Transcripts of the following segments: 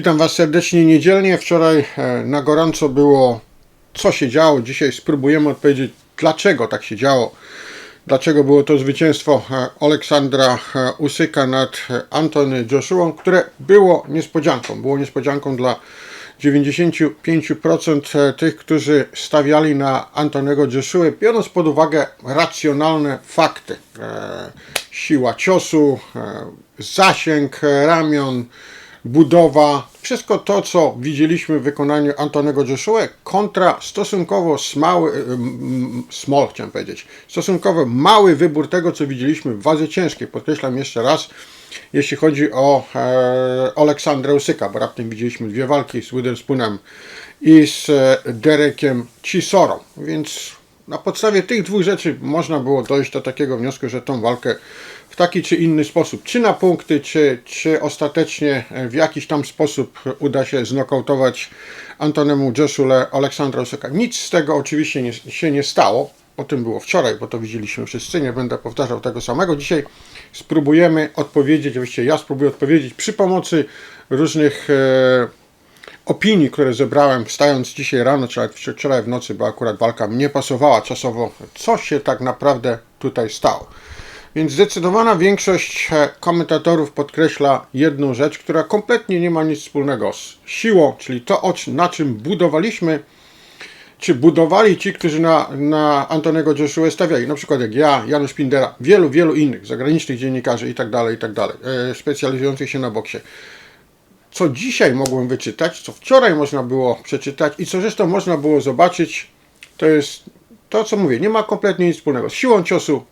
Witam Was serdecznie niedzielnie. Wczoraj e, na gorąco było, co się działo. Dzisiaj spróbujemy odpowiedzieć, dlaczego tak się działo. Dlaczego było to zwycięstwo e, Aleksandra e, Usyka nad Antony Joshua, które było niespodzianką. Było niespodzianką dla 95% e, tych, którzy stawiali na Antonego Joshua, biorąc pod uwagę racjonalne fakty. Siła ciosu, zasięg ramion, budowa, wszystko to, co widzieliśmy w wykonaniu Antonego Joshua kontra stosunkowo smały, e, small chciałem powiedzieć, stosunkowo mały wybór tego, co widzieliśmy w wadze ciężkiej. Podkreślam jeszcze raz, jeśli chodzi o e, Aleksandra Usyka, bo raptem widzieliśmy dwie walki z Witherspoonem i z e, Derekiem Cisorą, więc na podstawie tych dwóch rzeczy można było dojść do takiego wniosku, że tą walkę w taki czy inny sposób, czy na punkty, czy, czy ostatecznie w jakiś tam sposób uda się znokautować Antonemu Joshua Aleksandra Usyka. Nic z tego oczywiście nie, się nie stało. O tym było wczoraj, bo to widzieliśmy wszyscy. Nie będę powtarzał tego samego. Dzisiaj spróbujemy odpowiedzieć, oczywiście ja spróbuję odpowiedzieć przy pomocy różnych e, opinii, które zebrałem wstając dzisiaj rano, czy wczoraj w nocy, bo akurat walka mnie pasowała czasowo, co się tak naprawdę tutaj stało. Więc zdecydowana większość e, komentatorów podkreśla jedną rzecz, która kompletnie nie ma nic wspólnego z siłą, czyli to, na czym budowaliśmy, czy budowali ci, którzy na, na Antonego Joshua stawiali, na przykład jak ja, Janusz Pindera, wielu, wielu innych zagranicznych dziennikarzy i tak dalej, i tak e, specjalizujących się na boksie co dzisiaj mogłem wyczytać, co wczoraj można było przeczytać i co zresztą można było zobaczyć, to jest to, co mówię, nie ma kompletnie nic wspólnego z siłą ciosu,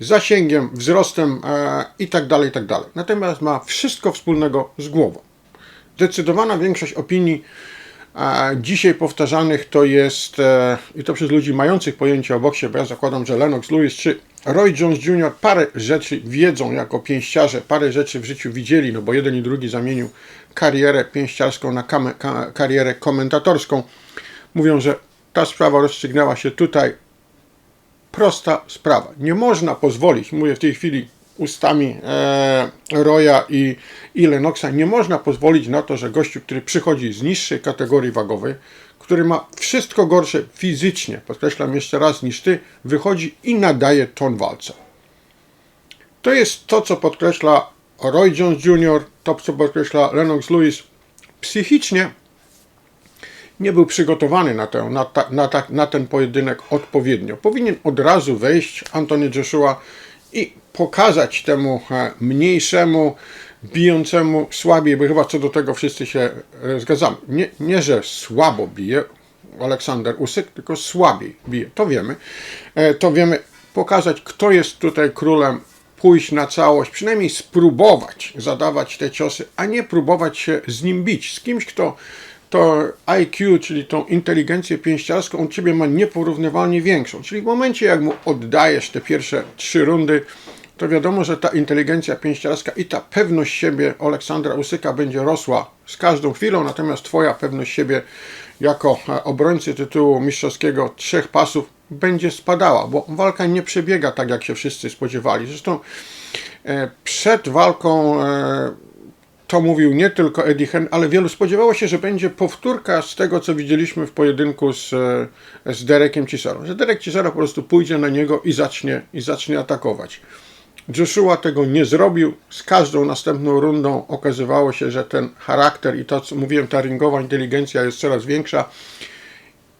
zasięgiem, wzrostem e, i tak dalej, i tak dalej. Natomiast ma wszystko wspólnego z głową. Zdecydowana większość opinii e, dzisiaj powtarzanych to jest, e, i to przez ludzi mających pojęcie o boksie, bo ja zakładam, że Lennox Lewis czy Roy Jones Jr. parę rzeczy wiedzą jako pięściarze, parę rzeczy w życiu widzieli, no bo jeden i drugi zamienił karierę pięściarską na ka- karierę komentatorską. Mówią, że ta sprawa rozstrzygnęła się tutaj. Prosta sprawa. Nie można pozwolić, mówię w tej chwili ustami e, Roya i, i Lennoxa, nie można pozwolić na to, że gościu, który przychodzi z niższej kategorii wagowej, który ma wszystko gorsze fizycznie, podkreślam jeszcze raz, niż ty, wychodzi i nadaje ton walce. To jest to, co podkreśla Roy Jones Jr., to, co podkreśla Lennox Lewis. Psychicznie nie był przygotowany na, tę, na, ta, na, ta, na ten pojedynek odpowiednio. Powinien od razu wejść Anthony Joshua i pokazać temu e, mniejszemu, bijącemu słabiej, bo chyba co do tego wszyscy się e, zgadzamy. Nie, nie że słabo bije Aleksander Usyk, tylko słabiej bije. To wiemy. E, To wiemy pokazać, kto jest tutaj królem, pójść na całość, przynajmniej spróbować zadawać te ciosy, a nie próbować się z nim bić. Z kimś, kto to IQ, czyli tą inteligencję pięściarską, on ciebie ma nieporównywalnie większą. Czyli w momencie, jak mu oddajesz te pierwsze trzy rundy, to wiadomo, że ta inteligencja pięściarska i ta pewność siebie Aleksandra Usyka będzie rosła z każdą chwilą, natomiast twoja pewność siebie jako e, obrońcy tytułu mistrzowskiego trzech pasów będzie spadała, bo walka nie przebiega tak, jak się wszyscy spodziewali. Zresztą e, przed walką e, to mówił nie tylko Eddie Hearn, ale wielu spodziewało się, że będzie powtórka z tego, co widzieliśmy w pojedynku z, e, z Derekiem Cisorą. Że Derek Cisora po prostu pójdzie na niego i zacznie, i zacznie atakować. Joshua tego nie zrobił. Z każdą następną rundą okazywało się, że ten charakter i to, co mówiłem, ta ringowa inteligencja jest coraz większa.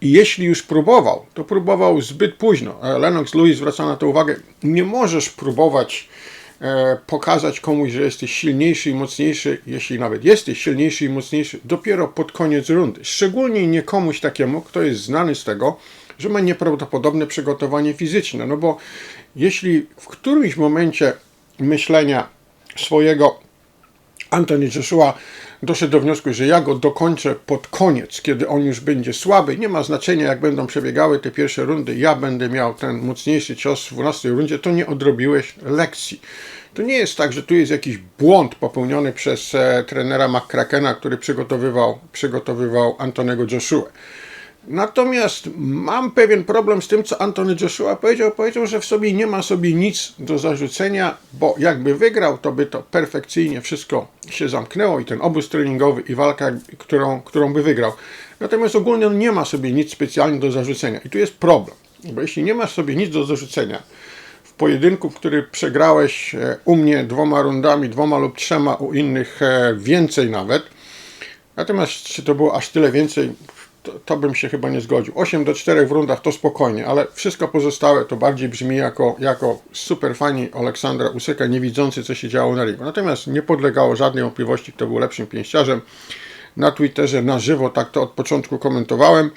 I jeśli już próbował, to próbował zbyt późno. E, Lennox Lewis zwraca na to uwagę. Nie możesz próbować pokazać komuś, że jesteś silniejszy i mocniejszy, jeśli nawet jesteś silniejszy i mocniejszy, dopiero pod koniec rundy. Szczególnie nie komuś takiemu, kto jest znany z tego, że ma nieprawdopodobne przygotowanie fizyczne. No bo jeśli w którymś momencie myślenia swojego Anthony Joshua doszedł do wniosku, że ja go dokończę pod koniec, kiedy on już będzie słaby. Nie ma znaczenia, jak będą przebiegały te pierwsze rundy. Ja będę miał ten mocniejszy cios w 12 rundzie, to nie odrobiłeś lekcji. To nie jest tak, że tu jest jakiś błąd popełniony przez e, trenera McCrackena, który przygotowywał, przygotowywał Antonego Joshua. Natomiast mam pewien problem z tym, co Antony Joshua powiedział. Powiedział, że w sobie nie ma sobie nic do zarzucenia, bo jakby wygrał, to by to perfekcyjnie wszystko się zamknęło i ten obóz treningowy i walka, którą, którą by wygrał. Natomiast ogólnie on nie ma sobie nic specjalnie do zarzucenia. I tu jest problem, bo jeśli nie masz sobie nic do zarzucenia, w pojedynku, w który przegrałeś e, u mnie dwoma rundami, dwoma lub trzema, u innych e, więcej nawet, natomiast czy to było aż tyle więcej, to, to, bym się chyba nie zgodził. 8 do 4 w rundach to spokojnie, ale wszystko pozostałe to bardziej brzmi jako, jako super fani Aleksandra Usyka, nie widzący co się działo na ringu. Natomiast nie podlegało żadnej wątpliwości, kto był lepszym pięściarzem. Na Twitterze na żywo tak to od początku komentowałem.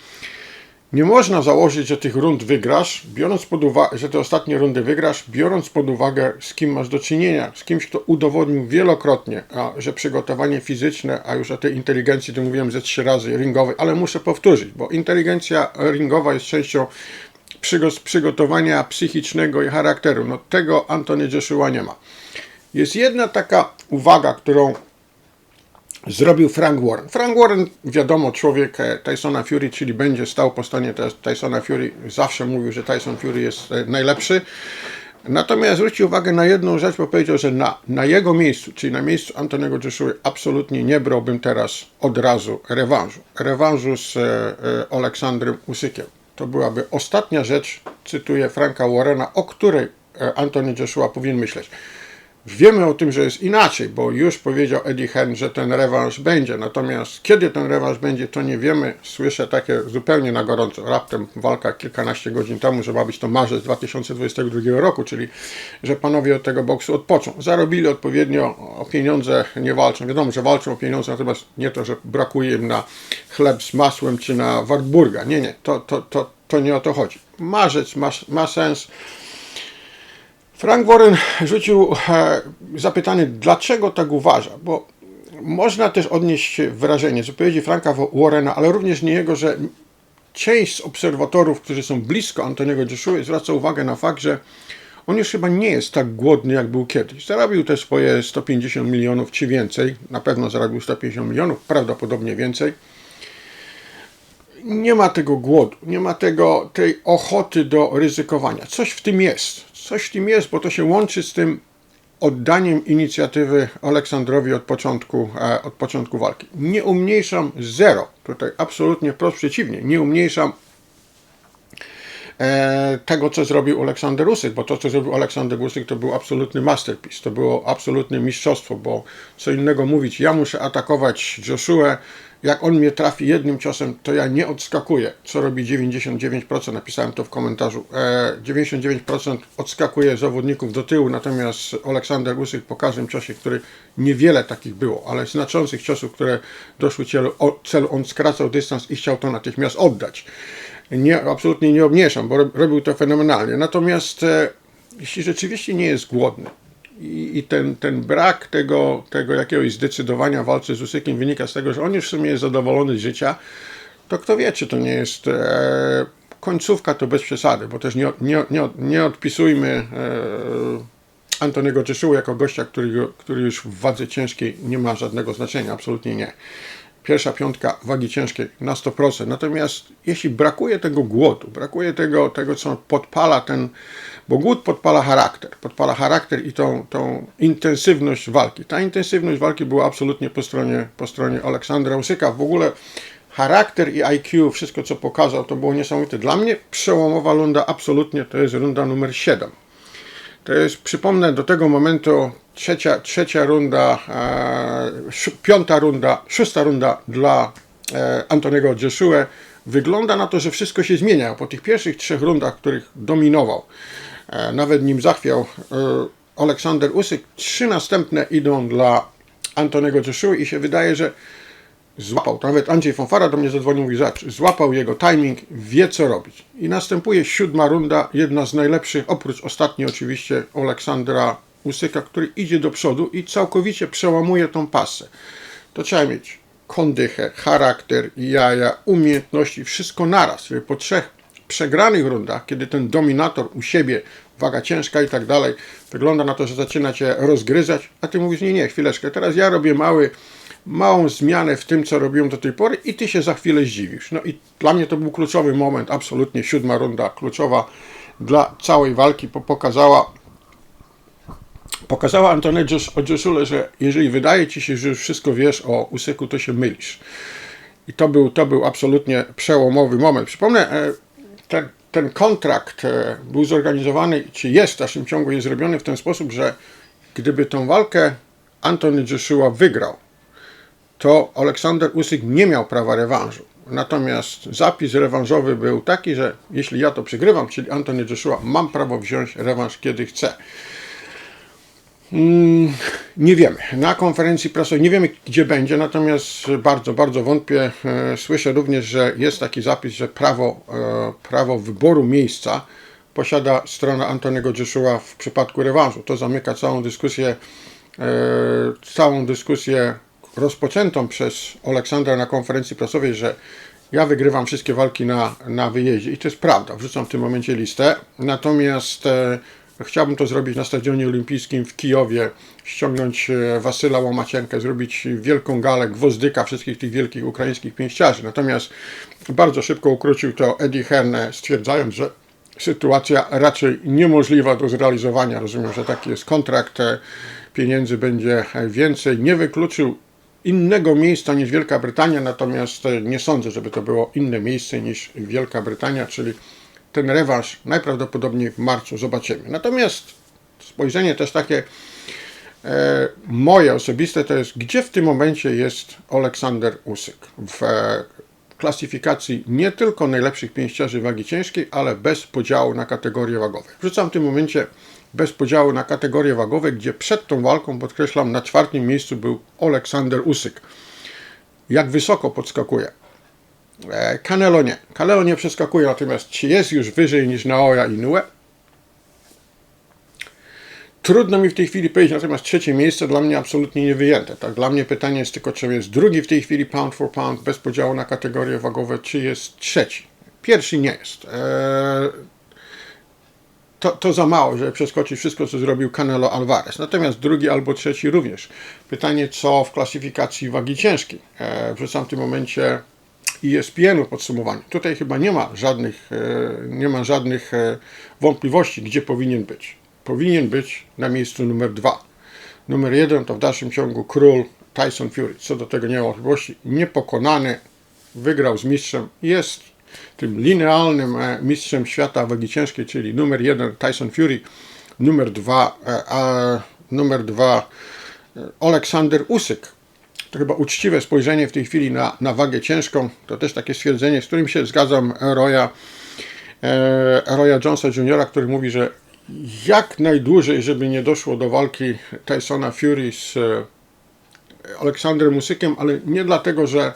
Nie można założyć, że tych rund wygrasz, biorąc pod uwagę, że te ostatnie rundy wygrasz, biorąc pod uwagę, z kim masz do czynienia, z kimś, kto udowodnił wielokrotnie, a, że przygotowanie fizyczne, a już o tej inteligencji to mówiłem ze trzy razy ringowej, ale muszę powtórzyć, bo inteligencja ringowa jest częścią przygotowania psychicznego i charakteru. No tego Antony Joshua nie ma. Jest jedna taka uwaga, którą zrobił Frank Warren. Frank Warren, wiadomo, człowiek e, Tysona Fury, czyli będzie stał po stronie Tysona Fury. Zawsze mówił, że Tyson Fury jest e, najlepszy. Natomiast zwrócił uwagę na jedną rzecz, bo powiedział, że na, na jego miejscu, czyli na miejscu Antonego Joshua, absolutnie nie brałbym teraz od razu rewanżu. Rewanżu z e, e, Aleksandrem Usykiem. To byłaby ostatnia rzecz, cytuję Franka Warrena, o której Antony Joshua powinien myśleć. Wiemy o tym, że jest inaczej, bo już powiedział Eddie Hearn, że ten rewanż będzie. Natomiast kiedy ten rewanż będzie, to nie wiemy. Słyszę takie zupełnie na gorąco. Raptem walka kilkanaście godzin temu, że ma być to marzec 2022 roku, czyli że panowie od tego boksu odpoczą. Zarobili odpowiednio o pieniądze, nie walczą. Wiadomo, że walczą o pieniądze, natomiast nie to, że brakuje im na chleb z masłem czy na Wartburga. Nie, nie, to, to, to, to nie o to chodzi. Marzec ma, ma sens. Frank Warren rzucił e, zapytanie, dlaczego tak uważa, bo można też odnieść wrażenie z wypowiedzi Franka Warrena, ale również nie jego, że część z obserwatorów, którzy są blisko Antoniego Joshua, zwraca uwagę na fakt, że on już chyba nie jest tak głodny, jak był kiedyś. Zarobił te swoje 150 milionów czy więcej, na pewno zarobił 150 milionów, prawdopodobnie więcej. Nie ma tego głodu, nie ma tego, tej ochoty do ryzykowania. Coś w tym jest Coś w tym jest, bo to się łączy z tym oddaniem inicjatywy Aleksandrowi od początku, e, od początku walki. Nie umniejszam zero, tutaj absolutnie wprost przeciwnie, nie umniejszam tego, co zrobił Aleksander Usyk, bo to, co zrobił Aleksander Usyk, to był absolutny masterpiece, to było absolutne mistrzostwo, bo co innego mówić, ja muszę atakować Joshua, jak on mnie trafi jednym ciosem, to ja nie odskakuję, co robi 99%, napisałem to w komentarzu. E, 99% odskakuje zawodników do tyłu, natomiast Aleksander Usyk po każdym ciosie, który niewiele takich było, ale znaczących ciosów, które doszły celu, celu on skracał dystans i chciał to natychmiast oddać. Nie, absolutnie nie obnieszam, bo robił to fenomenalnie. Natomiast e, jeśli rzeczywiście nie jest głodny, i, i ten, ten brak tego, tego jakiegoś zdecydowania w walce z Usykiem wynika z tego, że on już w sumie jest zadowolony z życia, to kto wie, czy to nie jest e, końcówka, to bez przesady, bo też nie, nie, nie, nie odpisujmy e, Antoniego Czeszyłu jako gościa, który, który już w wadze ciężkiej nie ma żadnego znaczenia, absolutnie nie. Pierwsza piątka wagi ciężkiej na 100%. Natomiast jeśli brakuje tego głodu, brakuje tego, tego co podpala ten, bo głód podpala charakter, podpala charakter i tą, tą intensywność walki. Ta intensywność walki była absolutnie po stronie, po stronie Aleksandra Usyka. W ogóle charakter i IQ, wszystko co pokazał, to było niesamowite. Dla mnie przełomowa runda absolutnie to jest runda numer 7. To jest, przypomnę, do tego momentu trzecia, trzecia runda, e, piąta runda, szósta runda dla e, Antonego Joshua. Wygląda na to, że wszystko się zmienia. Po tych pierwszych trzech rundach, których dominował, e, nawet nim zachwiał e, Aleksander Usyk, trzy następne idą dla Antonego Joshua i się wydaje, że złapał, nawet Andrzej Fonfara do mnie zadzwonił i zacz, złapał jego timing, wie co robić. I następuje siódma runda, jedna z najlepszych, oprócz ostatniej oczywiście Aleksandra Usyka, który idzie do przodu i całkowicie przełamuje tą pasę. To trzeba mieć kondychę, charakter, jaja, umiejętności, wszystko naraz. Po trzech przegranych rundach, kiedy ten dominator u siebie, waga ciężka i tak dalej, wygląda na to, że zaczyna cię rozgryzać, a ty mówisz, nie, nie, chwileczkę, teraz ja robię mały małą zmianę w tym, co robią do tej pory i ty się za chwilę zdziwisz. No i dla mnie to był kluczowy moment, absolutnie siódma runda, kluczowa dla całej walki, pokazała pokazała Antony Joshua, że jeżeli wydaje ci się, że już wszystko wiesz o Usyku, to się mylisz. I to był, to był absolutnie przełomowy moment. Przypomnę, e, ten, ten kontrakt e, był zorganizowany, czy jest w dalszym ciągu, jest zrobiony w ten sposób, że gdyby tą walkę Antony Joshua wygrał, to Aleksander Usyk nie miał prawa rewanżu. Natomiast zapis rewanżowy był taki, że jeśli ja to przegrywam, czyli Antony Joshua, mam prawo wziąć rewanż kiedy chcę. Mm, nie wiemy. Na konferencji prasowej nie wiemy, gdzie będzie, natomiast bardzo, bardzo wątpię. E, słyszę również, że jest taki zapis, że prawo, e, prawo wyboru miejsca posiada strona Antonego Joshua w przypadku rewanżu. To zamyka całą dyskusję, e, całą dyskusję rozpoczętą przez Aleksandra na konferencji prasowej, że ja wygrywam wszystkie walki na, na wyjeździe. I to jest prawda. Wrzucam w tym momencie listę. Natomiast Chciałbym to zrobić na Stadionie Olimpijskim w Kijowie, ściągnąć e, Wasyla Łomacienkę, zrobić wielką galę gwozdyka wszystkich tych wielkich ukraińskich pięściarzy. Natomiast bardzo szybko ukrócił to Eddie Herne, stwierdzając, że sytuacja raczej niemożliwa do zrealizowania. Rozumiem, że taki jest kontrakt, e, pieniędzy będzie więcej. Nie wykluczył innego miejsca niż Wielka Brytania, natomiast e, nie sądzę, żeby to było inne miejsce niż Wielka Brytania, czyli ten rewanż najprawdopodobniej w marcu zobaczymy. Natomiast spojrzenie też takie e, moje osobiste to jest, gdzie w tym momencie jest Aleksander Usyk w e, klasyfikacji nie tylko najlepszych pięściarzy wagi ciężkiej, ale bez podziału na kategorie wagowe. Wrzucam w tym momencie bez podziału na kategorie wagowe, gdzie przed tą walką, podkreślam, na czwartym miejscu był Aleksander Usyk. Jak wysoko podskakuje. E, Canelo nie. Canelo nie przeskakuje, natomiast czy jest już wyżej niż Naoya i Inoue? Trudno mi w tej chwili powiedzieć, natomiast trzecie miejsce dla mnie absolutnie nie wyjęte. Tak? Dla mnie pytanie jest tylko, czy jest drugi w tej chwili pound for pound, bez podziału na kategorie wagowe, czy jest trzeci. Pierwszy nie jest. Eee, to, to za mało, żeby przeskoczyć wszystko, co zrobił Canelo Alvarez. Natomiast drugi albo trzeci również. Pytanie, co w klasyfikacji wagi ciężkiej. Wrzucam w tym momencie ESPN-u podsumowaniu. Tutaj chyba nie ma żadnych, e, nie ma żadnych e, wątpliwości, gdzie powinien być. Powinien być na miejscu numer dwa. Numer jeden to w dalszym ciągu król Tyson Fury. Co do tego nie ma wątpliwości. Niepokonany, wygrał z mistrzem, jest tym linealnym e, mistrzem świata wagi ciężkiej, czyli numer jeden Tyson Fury, numer dwa, a numer dwa Aleksander Usyk to chyba uczciwe spojrzenie w tej chwili na, na wagę ciężką. To też takie stwierdzenie, z którym się zgadzam Roya, e, Roya Jonesa Jr., który mówi, że jak najdłużej, żeby nie doszło do walki Tysona Fury z e, Aleksandrem Musykiem, ale nie dlatego, że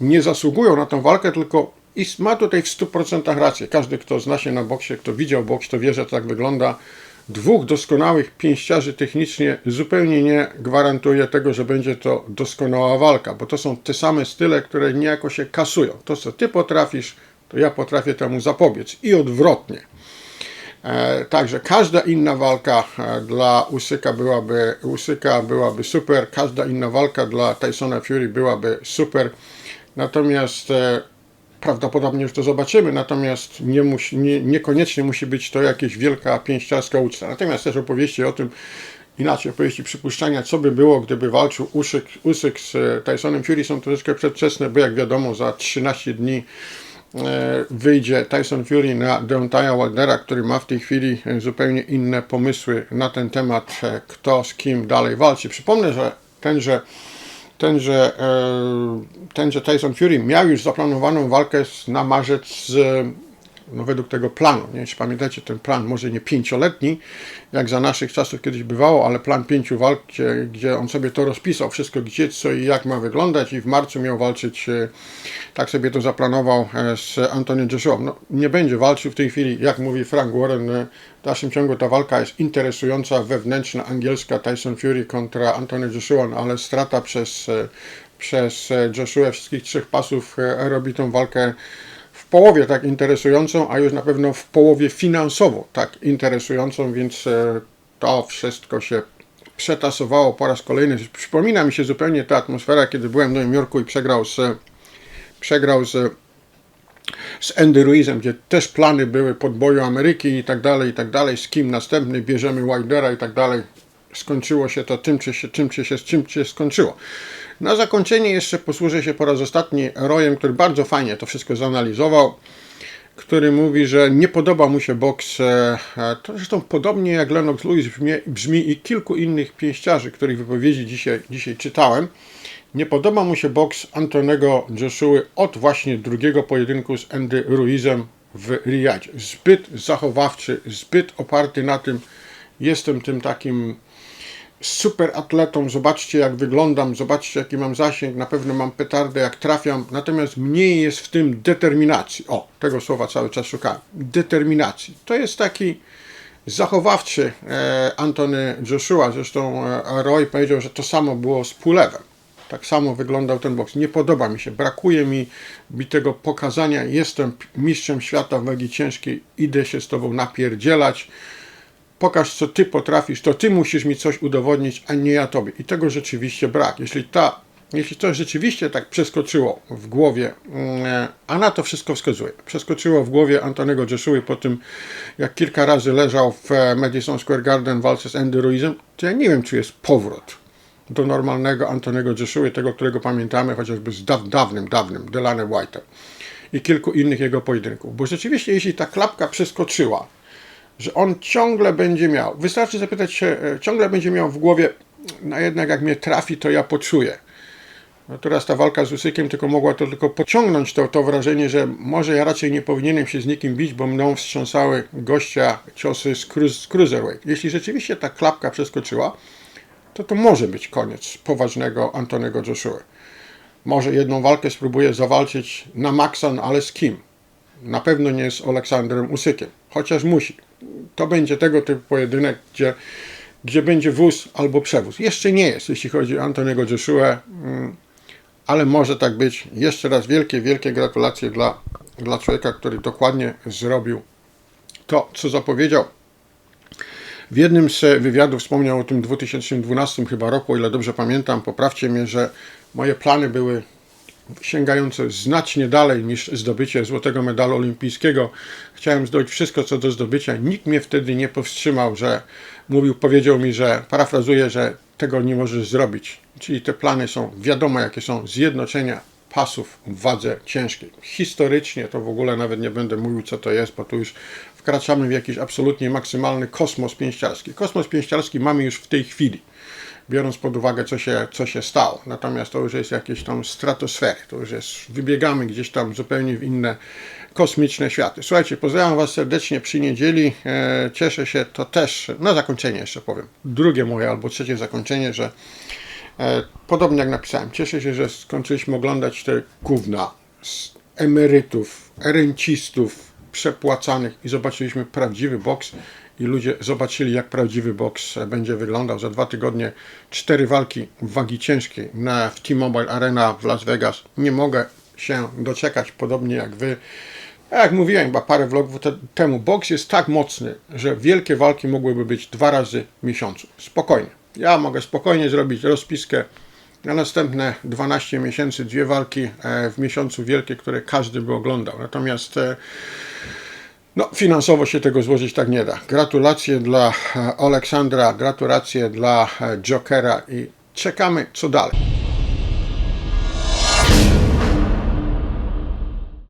nie zasługują na tę walkę, tylko i ma tutaj w 100% rację. Każdy, kto zna się na boksie, kto widział boks, to wie, że tak wygląda dwóch doskonałych pięściarzy technicznie zupełnie nie gwarantuje tego, że będzie to doskonała walka, bo to są te same style, które niejako się kasują. To, co ty potrafisz, to ja potrafię temu zapobiec i odwrotnie. E, także każda inna walka e, dla Usyka byłaby, Usyka byłaby super, każda inna walka dla Tysona Fury byłaby super. Natomiast e, prawdopodobnie już to zobaczymy, natomiast nie musi, nie, niekoniecznie musi być to jakieś wielka pięściarska uczta. Natomiast też opowieści o tym, inaczej opowieści przypuszczenia, co by było, gdyby walczył Usyk, Usyk z e, Tysonem Fury są troszeczkę przedwczesne, bo jak wiadomo za 13 dni e, wyjdzie Tyson Fury na Deontaya Wildera, który ma w tej chwili zupełnie inne pomysły na ten temat, e, kto z kim dalej walczy. Przypomnę, że tenże tenże, tenże Tyson Fury miał już zaplanowaną walkę na marzec z no według tego planu. Nie czy pamiętacie, ten plan może nie pięcioletni, jak za naszych czasów kiedyś bywało, ale plan pięciu walk, gdzie, gdzie on sobie to rozpisał, wszystko gdzie, co i jak ma wyglądać i w marcu miał walczyć, e, tak sobie to zaplanował e, z Anthony Joshua. No, nie będzie walczył w tej chwili, jak mówi Frank Warren, e, w dalszym ciągu ta walka jest interesująca, wewnętrzna, angielska, Tyson Fury kontra Anthony Joshua, no, ale strata przez, przez Joshua wszystkich trzech pasów robi tą walkę połowie tak interesującą, a już na pewno w połowie finansowo tak interesującą, więc e, to wszystko się przetasowało po raz kolejny. Przypomina mi się zupełnie ta atmosfera, kiedy byłem w Nowym Jorku i przegrał z, przegrał z, z Andy Ruizem, gdzie też plany były podboju Ameryki i tak dalej, i tak dalej, z kim następny bierzemy Wildera i tak dalej. Skończyło się to tym, czy się, czym, czy się, czym się skończyło. Na zakończenie jeszcze posłużę się po raz ostatni Royem, który bardzo fajnie to wszystko zanalizował który mówi, że nie podoba mu się boks. e, To zresztą podobnie jak Lennox Lewis brzmi, brzmi i kilku innych pięściarzy, których wypowiedzi dzisiaj, dzisiaj czytałem. Nie podoba mu się boks Antonego Joshua od właśnie drugiego pojedynku z Andy Ruizem w Riyadzie. Zbyt zachowawczy, zbyt oparty na tym, jestem tym takim super atletą, zobaczcie jak wyglądam, zobaczcie jaki mam zasięg, na pewno mam petardę jak trafiam, natomiast mniej jest w tym determinacji. O, tego słowa cały czas szukałem. Determinacji. To jest taki zachowawczy e, Antony Joshua, zresztą e, Roy powiedział, że to samo było z Pulewem. Tak samo wyglądał ten boks. Nie podoba mi się, brakuje mi, mi tego pokazania. Jestem mistrzem świata w wagi ciężkiej, idę się z tobą napierdzielać pokaż co ty potrafisz, to ty musisz mi coś udowodnić, a nie ja tobie. I tego rzeczywiście brak. Jeśli ta, jeśli to rzeczywiście tak przeskoczyło w głowie, mm, a na to wszystko wskazuje, przeskoczyło w głowie Antonego Joshua po tym, jak kilka razy leżał w e, Madison Square Garden w walce z Andy Ruizem, to ja nie wiem, czy jest powrót do normalnego Antonego Joshua, tego, którego pamiętamy chociażby z daw, dawnym, dawnym Delanem White'em i kilku innych jego pojedynków. Bo rzeczywiście, jeśli ta klapka przeskoczyła, że on ciągle będzie miał, wystarczy zapytać się, e, ciągle będzie miał w głowie, no jednak jak mnie trafi, to ja poczuję. No teraz ta walka z Usykiem tylko mogła to tylko pociągnąć to, to wrażenie, że może ja raczej nie powinienem się z nikim bić, bo mną wstrząsały gościa ciosy z, cru z Cruiserweight. Jeśli rzeczywiście ta klapka przeskoczyła, to to może być koniec poważnego Antonego Joshua. Może jedną walkę spróbuje zawalczyć na maksa, no ale z kim? Na pewno nie z Aleksandrem Usykiem, chociaż musi. To będzie tego typu pojedynek, gdzie, gdzie będzie wóz albo przewóz. Jeszcze nie jest, jeśli chodzi o Antoniego Joshua, mm, ale może tak być. Jeszcze raz wielkie, wielkie gratulacje dla, dla człowieka, który dokładnie zrobił to, co zapowiedział. W jednym z wywiadów wspomniał o tym 2012 chyba roku, o ile dobrze pamiętam, poprawcie mnie, że moje plany były sięgające znacznie dalej niż zdobycie złotego medalu olimpijskiego. Chciałem zdobyć wszystko, co do zdobycia. Nikt mnie wtedy nie powstrzymał, że mówił, powiedział mi, że parafrazuję, że tego nie możesz zrobić. Czyli te plany są wiadomo, jakie są zjednoczenia pasów w wadze ciężkiej. Historycznie to w ogóle nawet nie będę mówił, co to jest, bo tu już wkraczamy w jakiś absolutnie maksymalny kosmos pięściarski. Kosmos pięściarski mamy już w tej chwili biorąc pod uwagę, co się, co się stało. Natomiast to już jest jakieś tam stratosfery, to już jest, wybiegamy gdzieś tam zupełnie w inne kosmiczne światy. Słuchajcie, pozdrawiam Was serdecznie przy niedzieli. E, cieszę się, to też, na zakończenie jeszcze powiem, drugie moje albo trzecie zakończenie, że e, podobnie jak napisałem, cieszę się, że skończyliśmy oglądać te gówna z emerytów, rencistów, przepłacanych i zobaczyliśmy prawdziwy boks i ludzie zobaczyli, jak prawdziwy boks będzie wyglądał. Za dwa tygodnie cztery walki wagi ciężkiej na, w T-Mobile Arena w Las Vegas. Nie mogę się doczekać, podobnie jak wy. Jak mówiłem chyba parę vlogów te, temu, boks jest tak mocny, że wielkie walki mogłyby być dwa razy w miesiącu. Spokojnie. Ja mogę spokojnie zrobić rozpiskę na następne 12 miesięcy, dwie walki e, w miesiącu wielkie, które każdy by oglądał. Natomiast e, no, finansowo się tego złożyć tak nie da. Gratulacje dla e, Aleksandra, gratulacje dla Jokera i czekamy co dalej.